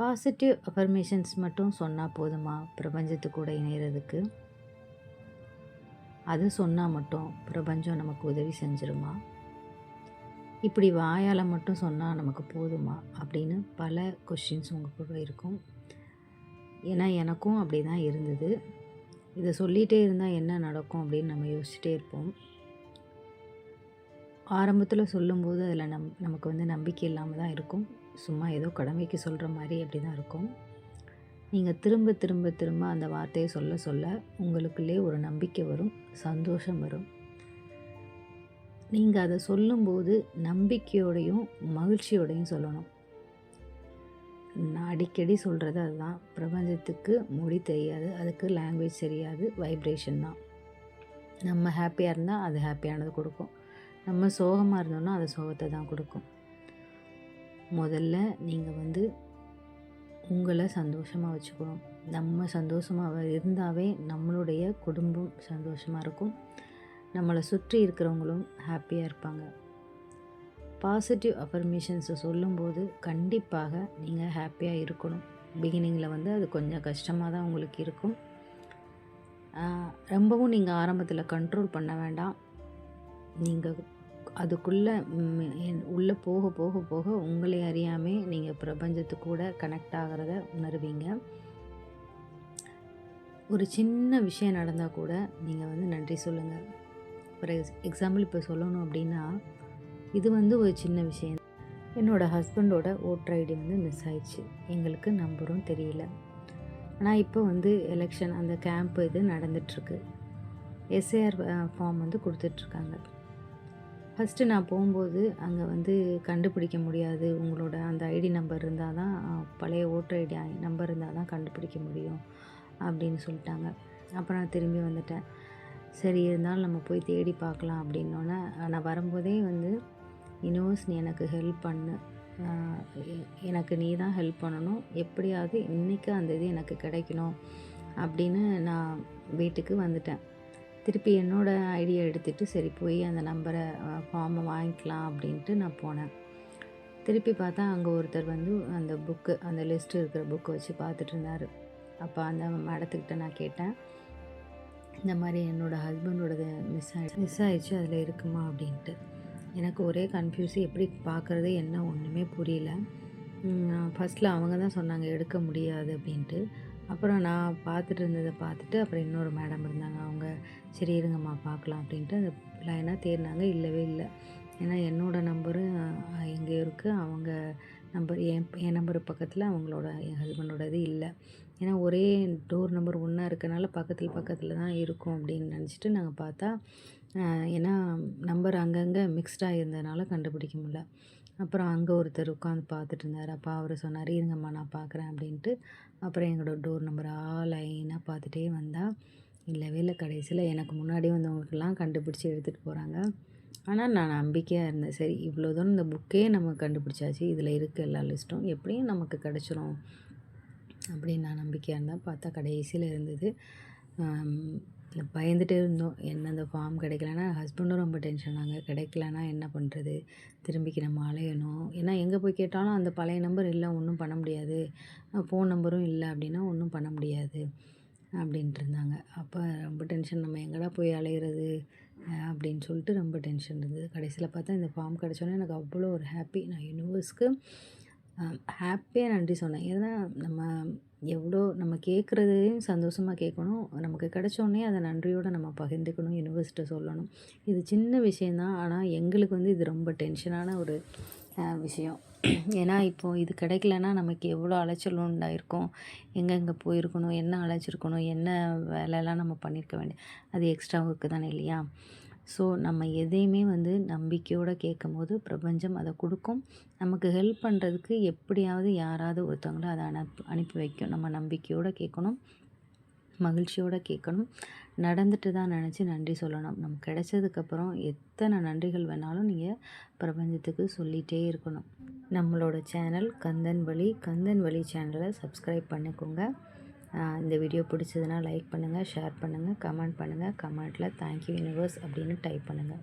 Positive affirmations மட்டும் சொன்னால் போதுமா? பிரபஞ்சத்து கூட இணையிறதுக்கு. அது சொன்னால் மட்டும் பிரபஞ்சம் நமக்கு உதவி செஞ்சிருமா? இப்படி வாயால் மட்டும் சொன்னால் நமக்கு போதுமா? அப்படின்னு பல கொஷின்ஸ் உங்கள் கூட இருக்கும். ஏன்னா எனக்கும் அப்படி தான் இருந்தது. இதை சொல்லிகிட்டே இருந்தால் என்ன நடக்கும் அப்படின்னு நம்ம யோசிச்சுட்டே இருப்போம். ஆரம்பத்தில் சொல்லும்போது அதில் நம் நமக்கு வந்து நம்பிக்கை இல்லாமல் தான் இருக்கும். சும்மா ஏதோ கடமைக்கு சொல்கிற மாதிரி அப்படி தான் இருக்கும். நீங்கள் திரும்ப திரும்ப திரும்ப அந்த வார்த்தையை சொல்ல சொல்ல உங்களுக்குள்ளே ஒரு நம்பிக்கை வரும் சந்தோஷம் வரும். நீங்கள் அதை சொல்லும்போது நம்பிக்கையோடையும் மகிழ்ச்சியோடையும் சொல்லணும். நான் அடிக்கடி சொல்கிறது அதுதான். பிரபஞ்சத்துக்கு மொழி தெரியாது. அதுக்கு லாங்குவேஜ் தெரியாது. வைப்ரேஷன் தான். நம்ம ஹாப்பியாக இருந்தால் அது ஹாப்பியானது கொடுக்கும். நம்ம சோகமாக இருந்தோம்னா அது சோகத்தை தான் கொடுக்கும். முதல்ல நீங்கள் வந்து உங்களை சந்தோஷமாக வச்சுக்கணும். நம்ம சந்தோஷமாக இருந்தாவே நம்மளுடைய குடும்பம் சந்தோஷமாக இருக்கும். நம்மளை சுற்றி இருக்கிறவங்களும் ஹாப்பியாக இருப்பாங்க. பாசிட்டிவ் அஃபர்மேஷன்ஸை சொல்லும்போது கண்டிப்பாக நீங்கள் ஹாப்பியாக இருக்கணும். பிகினிங்கில் வந்து அது கொஞ்சம் கஷ்டமாக தான் உங்களுக்கு இருக்கும். ரொம்பவும் நீங்கள் ஆரம்பத்தில் கண்ட்ரோல் பண்ண வேண்டாம். நீங்கள் அதுக்குள்ளே உள்ளே போக போக போக உங்களை அறியாமே நீங்கள் பிரபஞ்சத்து கூட கனெக்ட் ஆகிறத உணர்வீங்க. ஒரு சின்ன விஷயம் நடந்தால் கூட நீங்கள் வந்து நன்றி சொல்லுங்கள் ஃபார் எக்ஸாம்பிள் இப்போ சொல்லணும் அப்படின்னா இது வந்து ஒரு சின்ன விஷயம். என்னோடய ஹஸ்பண்டோட ஓட்டர் ஐடி வந்து மிஸ் ஆயிடுச்சு. எங்களுக்கு நம்பரும் தெரியல. ஆனால் இப்போ வந்து எலெக்ஷன் அந்த கேம்ப் இது நடந்துகிட்ருக்கு எஸ்ஏஆர் ஃபார்ம் வந்து கொடுத்துட்ருக்காங்க ஃபஸ்ட்டு நான் போகும்போது அங்கே வந்து கண்டுபிடிக்க முடியாது. உங்களோட அந்த ஐடி நம்பர் இருந்தால் தான் பழைய ஓட்டர் ஐடி நம்பர் இருந்தால் தான் கண்டுபிடிக்க முடியும் அப்படின்னு சொல்லிட்டாங்க. அப்புறம் நான் திரும்பி வந்துட்டேன். சரி இருந்தாலும் நம்ம போய் தேடி பார்க்கலாம் அப்படின்னோடனே நான் வரும்போதே வந்து யூனிவர்ஸ் நீ எனக்கு ஹெல்ப் பண்ணு. எனக்கு நீ தான் ஹெல்ப் பண்ணணும். எப்படியாவது இன்றைக்கி அந்த இது எனக்கு கிடைக்கணும். அப்படின்னு நான் வீட்டுக்கு வந்துட்டேன். திருப்பி என்னோடய ஐடியா எடுத்துகிட்டு சரி போய் அந்த நம்பரை ஃபார்மை வாங்கிக்கலாம் அப்படின்ட்டு நான் போனேன். திருப்பி பார்த்தா அங்கே ஒருத்தர் வந்து அந்த புக்கு அந்த லிஸ்ட்டு இருக்கிற புக்கை வச்சு பார்த்துட்டு இருந்தார். அப்போ அந்த மேடத்துக்கிட்ட நான் கேட்டேன் இந்த மாதிரி என்னோடய ஹஸ்பண்டோடது மிஸ் ஆகி மிஸ் ஆகிடுச்சு அதில் இருக்குமா அப்படின்ட்டு. எனக்கு ஒரே கன்ஃபியூஸ் எப்படி பார்க்குறது என்ன ஒன்றுமே புரியல. ஃபஸ்ட்டில் அவங்க தான் சொன்னாங்க எடுக்க முடியாது அப்படின்ட்டு. அப்புறம் நான் பார்த்துட்டு இருந்ததை பார்த்துட்டு அப்புறம் இன்னொரு மேடம் இருந்தாங்க. அவங்க சரி இருங்கம்மா பார்க்கலாம் அப்படின்ட்டு அந்த லைனாக தேடினாங்க. இல்லவே இல்லை. ஏன்னா என்னோடய நம்பரும் எங்கேயோ இருக்குது அவங்க நம்பர் என் என் நம்பர் பக்கத்தில் அவங்களோட என் ஹஸ்பண்டோட இது இல்லை. ஏன்னா ஒரே டோர் நம்பர் ஒன்றா இருக்கனால பக்கத்தில் பக்கத்தில் தான் இருக்கும் அப்படின்னு நினச்சிட்டு நாங்கள் பார்த்தா ஏன்னா நம்பர் அங்கங்கே மிக்ஸ்டாக இருந்ததுனால கண்டுபிடிக்க முடியல. அப்புறம் அங்கே ஒருத்தர் உட்காந்து பார்த்துட்டு இருந்தார். அப்போ அவர் சொன்னார் இருங்கம்மா நான் பார்க்குறேன் அப்படின்ட்டு. அப்புறம் எங்களோட டோர் நம்பர் ஆ லைனாக பார்த்துட்டே வந்தால் இல்லவே இல்லை கடைசியில் எனக்கு முன்னாடி வந்தவங்களுக்கெல்லாம் கண்டுபிடிச்சி எடுத்துகிட்டு போகிறாங்க ஆனால் நான் நம்பிக்கையாக இருந்தேன். சரி இவ்வளோ தூரம் இந்த புக்கே நம்ம கண்டுபிடிச்சாச்சு. இதில் இருக்க எல்லா லிஸ்ட்டும் எப்படியும் நமக்கு கிடச்சிரும் அப்படின்னு நான் நம்பிக்கையாக இருந்தேன். பார்த்தா கடைசியில் இருந்தது. பயந்துகிட்டே இருந்தோம். என்ன அந்த ஃபார்ம் கிடைக்கலன்னா ஹஸ்பண்டும் ரொம்ப டென்ஷன் ஆனாங்க கிடைக்கலன்னா என்ன பண்ணுறது திரும்பிக்கு நம்ம அலையணும். ஏன்னா எங்கே போய் கேட்டாலும் அந்த பழைய நம்பர் இல்லை ஒன்றும் பண்ண முடியாது. ஃபோன் நம்பரும் இல்லை அப்படின்னா ஒன்றும் பண்ண முடியாது. அப்படின்ட்டு இருந்தாங்க அப்போ ரொம்ப டென்ஷன் நம்ம எங்கடா போய் அலையிறது? அப்படின்னு சொல்லிட்டு ரொம்ப டென்ஷன் இருந்தது. கடைசியில் பார்த்தா இந்த ஃபார்ம் கிடச்சோன்னே எனக்கு அவ்வளோ ஒரு ஹாப்பி. நான் யூனிவர்ஸ்க்கு ஹாப்பியாக நன்றி சொன்னேன். ஏன்னா நம்ம எவ்வளோ நம்ம கேட்குறதையும் சந்தோஷமாக கேட்கணும். நமக்கு கிடச்சோடனே அதை நன்றியோடு நம்ம பகிர்ந்துக்கணும் யூனிவர்ஸ்கிட்ட சொல்லணும். இது சின்ன விஷயந்தான். ஆனால் எங்களுக்கு வந்து இது ரொம்ப டென்ஷனான ஒரு விஷயம். ஏன்னா இப்போது இது கிடைக்கலன்னா நமக்கு எவ்வளோ அலைச்சல் உண்டாயிருக்கும்? எங்கெங்கே போயிருக்கணும்? என்ன அழைச்சிருக்கணும் என்ன வேலைலாம் நம்ம பண்ணியிருக்க வேண்டிய அது எக்ஸ்ட்ரா ஒர்க்கு தானே இல்லையா? ஸோ நம்ம எதையுமே வந்து நம்பிக்கையோடு கேட்கும் போது பிரபஞ்சம் அதை கொடுக்கும். நமக்கு ஹெல்ப் பண்ணுறதுக்கு எப்படியாவது யாராவது ஒருத்தவங்கள அதை அனுப்பி அனுப்பி வைக்கும். நம்ம நம்பிக்கையோடு கேட்கணும். மகிழ்ச்சியோடு கேட்கணும். நடந்துட்டு தான் நினச்சி நன்றி சொல்லணும். நம்ம கிடைச்சதுக்கப்புறம் எத்தனை நன்றிகள் வேணாலும் நீங்கள் பிரபஞ்சத்துக்கு சொல்லிகிட்டே இருக்கணும். நம்மளோட சேனல் கந்தன் வழி கந்தன் வழி சேனலை சப்ஸ்கிரைப் பண்ணிக்கோங்க. இந்த வீடியோ பிடிச்சதுன்னா லைக் பண்ணுங்கள் ஷேர் பண்ணுங்கள் கமெண்ட் பண்ணுங்கள் கமெண்ட்டில் தேங்க்யூ யூனிவர்ஸ் அப்படின்னு டைப் பண்ணுங்கள்